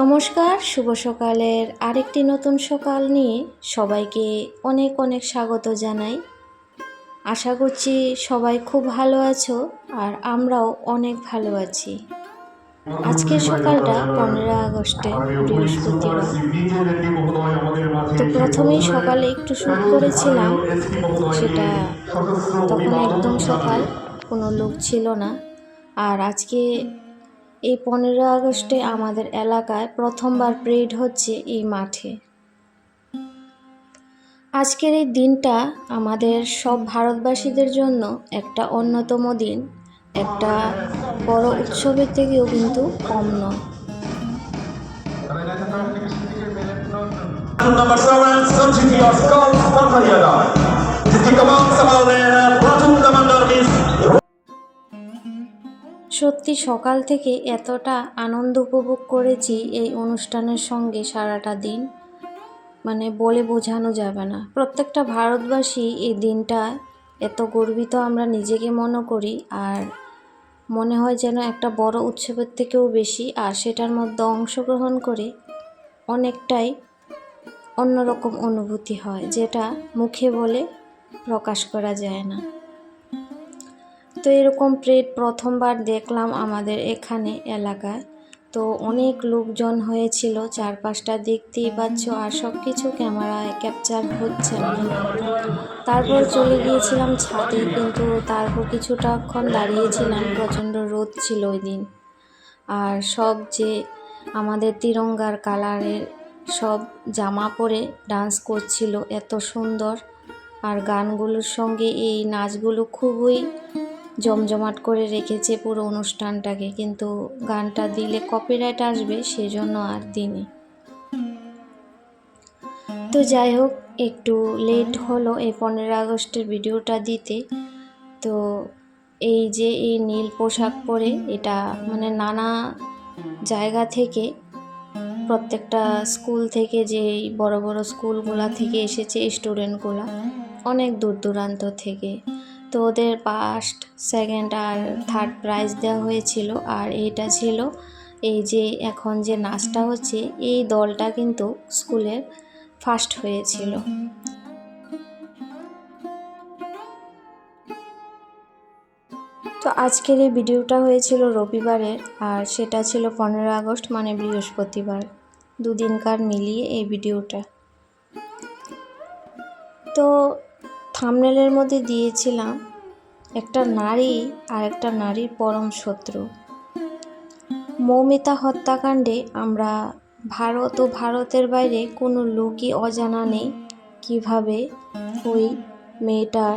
নমস্কার, শুভ সকালের আরেকটি নতুন সকাল নিয়ে সবাইকে অনেক অনেক স্বাগত জানাই। আশা করছি সবাই খুব ভালো আছো আর আমরাও অনেক ভালো আছি। আজকের সকালটা পনেরো আগস্টে বৃহস্পতিবার। তো প্রথমেই সকালে একটু শ্যুট করেছিলাম, সেটা তখন একদম সকাল, কোনো লোক ছিল না। আর আজকে এই পনেরো আগস্টে আমাদের এলাকায় প্রথমবার প্রেড হচ্ছে এই মাঠে। আজকের এই দিনটা আমাদের সব ভারতবাসীদের জন্য একটা অন্যতম দিন, একটা বড় উৎসবের থেকেও কিন্তু কম নয়। সত্যি সকাল থেকে এতটা আনন্দ উপভোগ করেছি এই অনুষ্ঠানের সঙ্গে সারাটা দিন। মানে বলে বোঝানো যাবে না। প্রত্যেকটা ভারতবাসী এই দিনটা এত গর্বিত আমরা নিজেকে মনে করি আর মনে হয় যেন একটা বড় উৎসবের থেকেও বেশি আর সেটার মধ্যে অংশগ্রহণ করে অনেকটাই অন্যরকম অনুভূতি হয়, যেটা মুখে বলে প্রকাশ করা যায় না। তো এরকম প্রেড প্রথমবার দেখলাম আমাদের এখানে এলাকায়। তো অনেক লোকজন হয়েছিল চারপাশটা দেখতেই পাচ্ছ আর সব কিছু ক্যামেরায় ক্যাপচার হচ্ছে না। তারপর চলে গিয়েছিলাম ছাদে কিন্তু তারপর কিছুটাক্ষণ দাঁড়িয়েছিলাম প্রচণ্ড রোদ ছিল ওই দিন। আর সব যে আমাদের তিরঙ্গার কালারের সব জামা পরে ডান্স করছিল এত সুন্দর। আর গানগুলোর সঙ্গে এই নাচগুলো খুবই জমজমাট করে রেখেছে পুরো অনুষ্ঠানটাকে, কিন্তু গানটা দিলে কপিরাইট আসবে সেজন্য আর দিনে তো যাই হোক, একটু লেট হলো এই পনেরো আগস্টের ভিডিওটা দিতে। তো এই যে এই নীল পোশাক পরে এটা মানে নানা জায়গা থেকে, প্রত্যেকটা স্কুল থেকে যে বড় বড় স্কুলগুলা থেকে এসেছে স্টুডেন্টগুলা অনেক দূর দূরান্ত থেকে। তো ওদের ফার্স্ট সেকেন্ড আর থার্ড প্রাইজ দেওয়া হয়েছিল। আর এটা ছিল এই যে এখন যে নাচটা হচ্ছে, এই দলটা কিন্তু স্কুলের ফার্স্ট হয়েছিল। তো আজকের এই ভিডিওটা হয়েছিল রবিবারের, আর সেটা ছিল পনেরো আগস্ট মানে বৃহস্পতিবার। দুদিনকার মিলিয়ে এই ভিডিওটা। তো থামনেলের মধ্যে দিয়েছিলাম একটা নারী আর একটা নারীর পরম শত্রু। মৌমিতা হত্যাকাণ্ডে আমরা ভারত ও ভারতের বাইরে কোনো লোকই অজানা নেই কীভাবে ওই মেয়েটার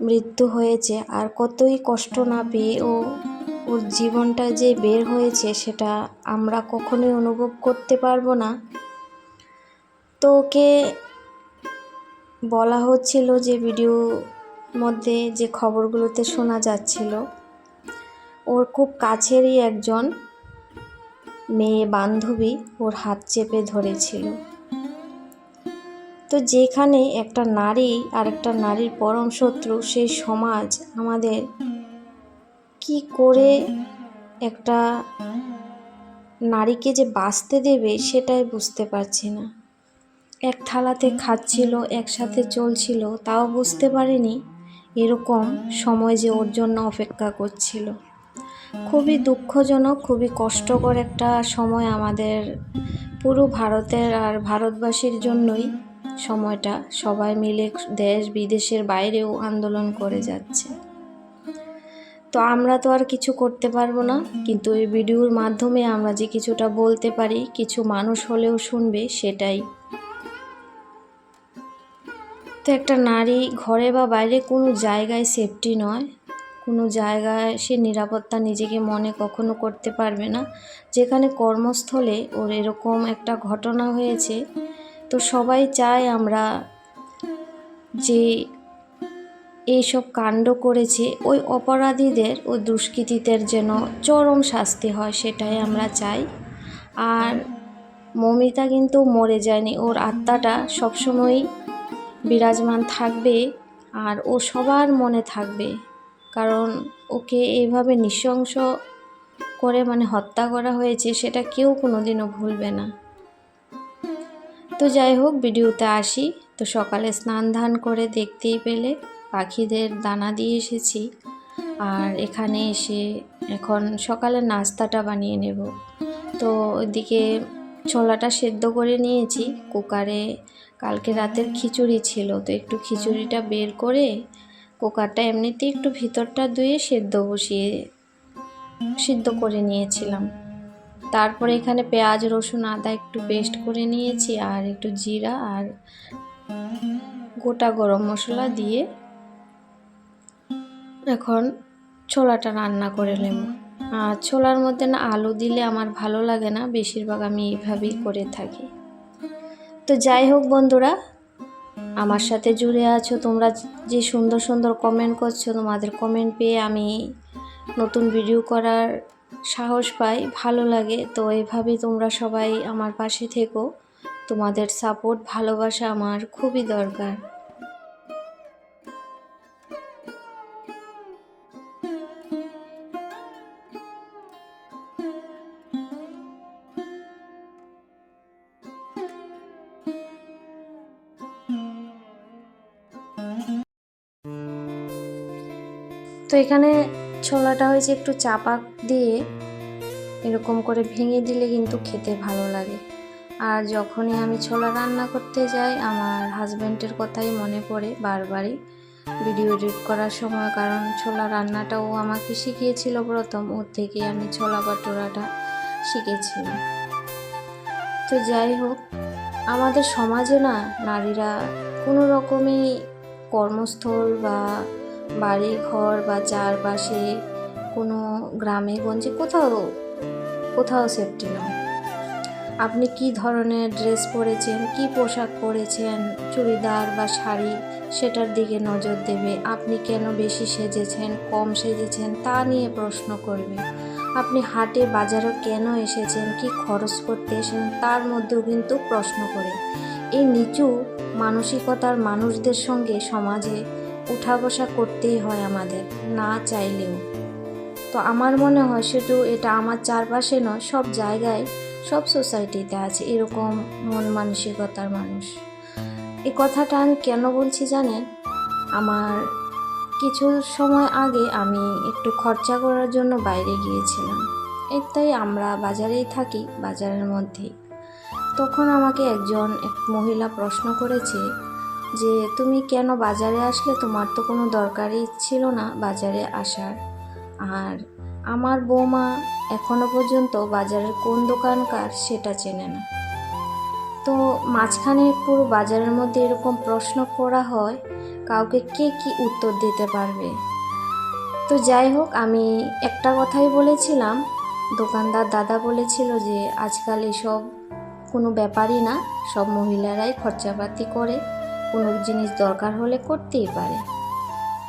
মৃত্যু হয়েছে আর কতই কষ্ট না পেয়ে ও ওর জীবনটা যে বের হয়েছে সেটা আমরা কখনোই অনুভব করতে পারব না। তো ওকে বলা হচ্ছিল যে ভিডিও মধ্যে যে খবরগুলোতে শোনা যাচ্ছিল, ওর খুব কাছেরই একজন মেয়ে বান্ধবী ওর হাত চেপে ধরেছিল। তো যেখানে একটা নারী আর একটা নারীর পরম শত্রু সেই সমাজ আমাদের কি করে একটা নারীকে যে বাঁচতে দেবে সেটাই বুঝতে পারছি না। এক থালাতে খাচ্ছিল, একসাথে চলছিল, তাও বুঝতে পারেনি এরকম সময় যে ওর জন্য অপেক্ষা করছিল। খুবই দুঃখজনক, খুবই কষ্টকর একটা সময় আমাদের, পুরো ভারতের আর ভারতবাসীর জন্যই সময়টা। সবাই মিলে দেশ বিদেশের বাইরেও আন্দোলন করে যাচ্ছে। তো আমরা তো আর কিছু করতে পারব না, কিন্তু এই ভিডিওর মাধ্যমে আমরা যে কিছুটা বলতে পারি, কিছু মানুষ হলেও শুনবে সেটাই। তো একটা নারী ঘরে বা বাইরে কোনো জায়গায় সেফটি নয়। কোনো জায়গায় সে নিরাপত্তা নিজেকে মনে কখনো করতে পারবে না। যেখানে কর্মস্থলে ওর এরকম একটা ঘটনা হয়েছে, তো সবাই চায় আমরা যে এইসব কাণ্ড করেছে, ওই অপরাধীদের ও দুষ্কৃতীদের যেন চরম শাস্তি হয় সেটাই আমরা চাই। আর মমিতা কিন্তু মরে যায়নি। ওর আত্মাটা সবসময়ই বিরাজমান থাকবে আর ও সবার মনে থাকবে। কারণ ওকে এইভাবে নৃশংস করে মানে হত্যা করা হয়েছে, সেটা কেউ কোনোদিনও ভুলবে না। তো যাই হোক, ভিডিওতে আসি। তো সকালে স্নান ধান করে দেখতেই পেলে পাখিদের দানা দিয়ে এসেছি। আর এখানে এসে এখন সকালে নাস্তাটা বানিয়ে নেব। তো ওইদিকে ছোলাটা সেদ্ধ করে নিয়েছি, কুকারে কালকে রাতের খিচুড়ি ছিল, তো একটু খিচুড়িটা বের করে কুকারটা এমনিতেই একটু ভিতরটা ধুয়ে সেদ্ধ বসিয়ে, সিদ্ধ করে নিয়েছিলাম। তারপরে এখানে পেঁয়াজ, রসুন, আদা একটু পেস্ট করে নিয়েছি আর একটু জিরা আর গোটা গরম মশলা দিয়ে এখন ছোলাটা রান্না করে নেব। আর ছোলার মধ্যে না আলু দিলে আমার ভালো লাগে না, বেশিরভাগ আমি এইভাবেই করে থাকি। তো যাই হোক বন্ধুরা, আমার সাথে জুড়ে আছো তোমরা যে সুন্দর সুন্দর কমেন্ট করছ, তোমাদের কমেন্ট পেয়ে আমি নতুন ভিডিও করার সাহস পাই, ভালো লাগে। তো এভাবে তোমরা সবাই আমার পাশে থেকো। তোমাদের সাপোর্ট ভালোবাসা আমার খুবই দরকার। তো এখানে ছোলাটা হয়েছে একটু চাপা দিয়ে এরকম করে ভেঙে দিলে কিন্তু খেতে ভালো লাগে। আর যখনই আমি ছোলা রান্না করতে যাই, আমার হাজব্যান্ডের কথাই মনে পড়ে বারবারই ভিডিও এডিট করার সময়, কারণ ছোলা রান্নাটাও আমাকে শিখিয়েছিল প্রথম, ওর থেকে আমি ছোলা বাটোরাটা শিখেছিলাম। তো যাই হোক, আমাদের সমাজে না নারীরা কোনো রকমই কর্মস্থল বা বাড়ি ঘর বা চারপাশে কোনো গ্রামে গঞ্জে কোথাও কোথাও সেফটি নয় আপনি কি ধরনের ড্রেস পরেছেন, কি পোশাক পরেছেন, চুড়িদার বা শাড়ি, সেটার দিকে নজর দেবে। আপনি কেন বেশি সেজেছেন, কম সেজেছেন, তা নিয়ে প্রশ্ন করবে। আপনি হাটে, বাজারও কেন এসেছেন, কি খরচ করতে এসেছেন, তার মধ্যেও কিন্তু প্রশ্ন করে। এই নিচু মানসিকতার মানুষদের সঙ্গে সমাজে উঠা বসা করতেই হয় আমাদের, না চাইলেও। তো আমার মনে হয় শুধু এটা আমার চারপাশে নয়, সব জায়গায়, সব সোসাইটিতে আছে এরকম মন মানসিকতার মানুষ। এই কথাটা আমি কেন বলছি জানেন? আমার কিছু সময় আগে আমি একটু খরচা করার জন্য বাইরে গিয়েছিলাম। এর তাই আমরা বাজারেই থাকি, বাজারের মধ্যেই। তখন আমাকে একজন এক মহিলা প্রশ্ন করেছে যে তুমি কেন বাজারে আসলে? তোমার তো কোনো দরকারই ছিল না বাজারে আসার। আর আমার বৌমা এখনও পর্যন্ত বাজারের কোন দোকানকার সেটা চেনে না। তো মাঝখানে পুরো বাজারের মধ্যে এরকম প্রশ্ন করা হয়, কাউকে কে কি উত্তর দিতে পারবে? তো যাই হোক, আমি একটা কথাই বলেছিলাম। দোকানদার দাদা বলেছিল যে, আজকাল এসব কোনো ব্যাপারই না, সব মহিলারাই খরচাপাতি করে। কোনো জিনিস দরকার হলে করতেই পারে।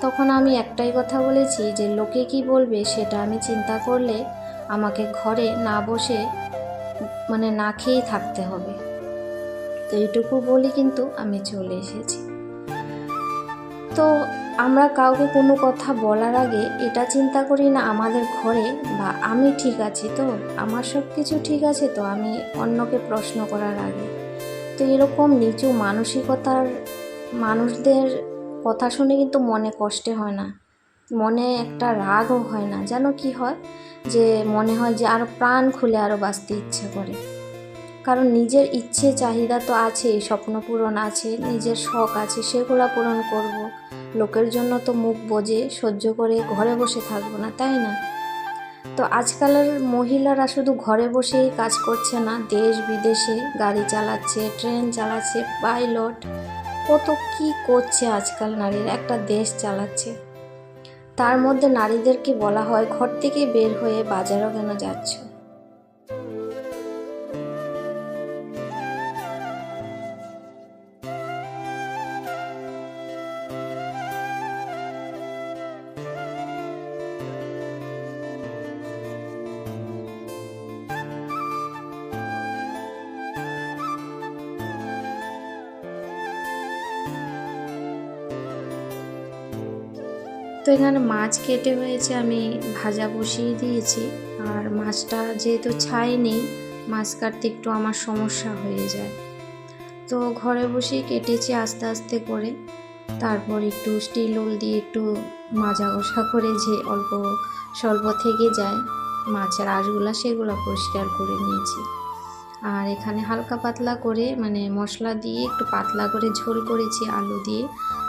তখন আমি একটাই কথা বলেছি যে, লোকে কি বলবে সেটা আমি চিন্তা করলে আমাকে ঘরে না বসে মানে না খেয়েই থাকতে হবে। তো এইটুকু বলি কিন্তু আমি চলে এসেছি। তো আমরা কাউকে কোনো কথা বলার আগে এটা চিন্তা করি না আমাদের ঘরে বা আমি ঠিক আছি তো, আমার সব কিছু ঠিক আছে তো, আমি অন্যকে প্রশ্ন করার আগে। তো এরকম নিচু মানসিকতার মানুষদের কথা শুনে কিন্তু মনে কষ্টে হয় না। মনে একটা রাগও হয় না। যেন কি হয় যে মনে হয় যে আরও প্রাণ খুলে আরও বাঁচতে ইচ্ছে করে। কারণ নিজের ইচ্ছে, চাহিদা তো আছে স্বপ্ন পূরণ আছে, নিজের শখ আছে, সেগুলো পূরণ করব। লোকের জন্য তো মুখ বোঝে সহ্য করে ঘরে বসে থাকব না, তাই না? তো আজকালের মহিলারা শুধু ঘরে বসেই কাজ করছে না, দেশ বিদেশে গাড়ি চালাচ্ছে, ট্রেন চালাচ্ছে, পাইলট। কত কি করছে আজকাল নারীরা? একটা দেশ চালাচ্ছে। তার মধ্যে নারীদেরকে বলা হয়? ঘর থেকে বের হয়ে বাজারও কেন যাচ্ছ? তো এখানে মাছ কেটে হয়েছে, আমি ভাজা বসিয়ে দিয়েছি। আর মাছটা যেহেতু ছাই নেই, মাছ কাটতে একটু আমার সমস্যা হয়ে যায়। তো ঘরে বসেই কেটেছি আস্তে আস্তে করে। তারপর একটু স্টিল উল দিয়ে একটু মাজা ঘষা করে যে অল্প স্বল্প থেকে যায়, মাছের আঁশগুলো সেগুলো পরিষ্কার করে নিয়েছি। আর এখানে হালকা পাতলা করে মানে মশলা দিয়ে একটু পাতলা করে ঝোল করেছি আলু দিয়ে,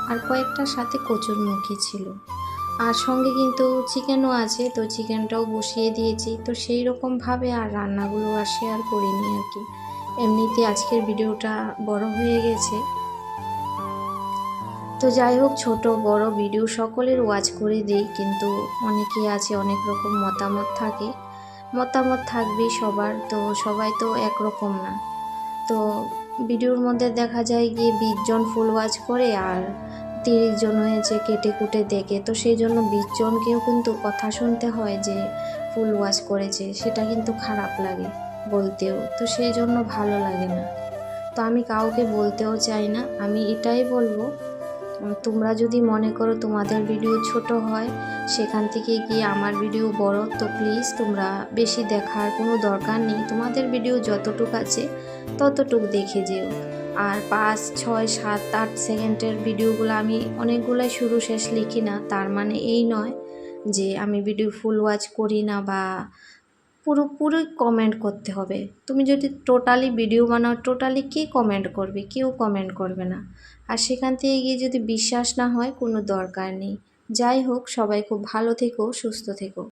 আর কয়েকটার সাথে কচুর মুখি ছিল। আর সঙ্গে কিন্তু চিকেনও আছে, তো চিকেনটাও বসিয়ে দিয়েছি। তো সেই রকমভাবে আর রান্নাগুলো আর শেয়ার করিনি আর কি। এমনিতে আজকের ভিডিওটা বড় হয়ে গেছে। তো যাই হোক, ছোট বড় ভিডিও সকলের ওয়াচ করে দেই, কিন্তু অনেকে আছে, অনেক রকম মতামত থাকে। মতামত থাকবেই সবার, তো সবাই তো একরকম না। তো ভিডিওর মধ্যে দেখা যায় গিয়ে বিশ জন ফুল ওয়াচ করে আর তিরিশ জন হয়েছে কেটে কুটে দেখে। তো সেই জন্য বিশ জনকেও কিন্তু কথা শুনতে হয় যে, ফুল ওয়াশ করেছে। সেটা কিন্তু খারাপ লাগে বলতেও। তো সেই জন্য ভালো লাগে না। তো আমি কাউকে বলতেও চাই না। আমি এটাই বলব তোমরা যদি মনে করো তোমাদের ভিডিও ছোট হয়, সেখান থেকে গিয়ে আমার ভিডিও বড়, তো প্লিজ তোমরা বেশি দেখার কোনো দরকার নেই। তোমাদের ভিডিও যতটুক আছে, ততটুক দেখে যেও। আর পাঁচ, ছয়, সাত, আট সেকেন্ডের ভিডিওগুলো আমি অনেকগুলাই শুরু শেষ লিখি না, তার মানে এই নয় যে আমি ভিডিও ফুল ওয়াচ করি না বা পুরোপুরি কমেন্ট করতে হবে। তুমি যদি টোটালি ভিডিও বানাও টোটালি কে কমেন্ট করবে? কেউ কমেন্ট করবে না। আর সেখান থেকে গিয়ে যদি বিশ্বাস না হয়, কোনো দরকার নেই। যাই হোক, সবাই খুব ভালো থেকো, সুস্থ থেকো।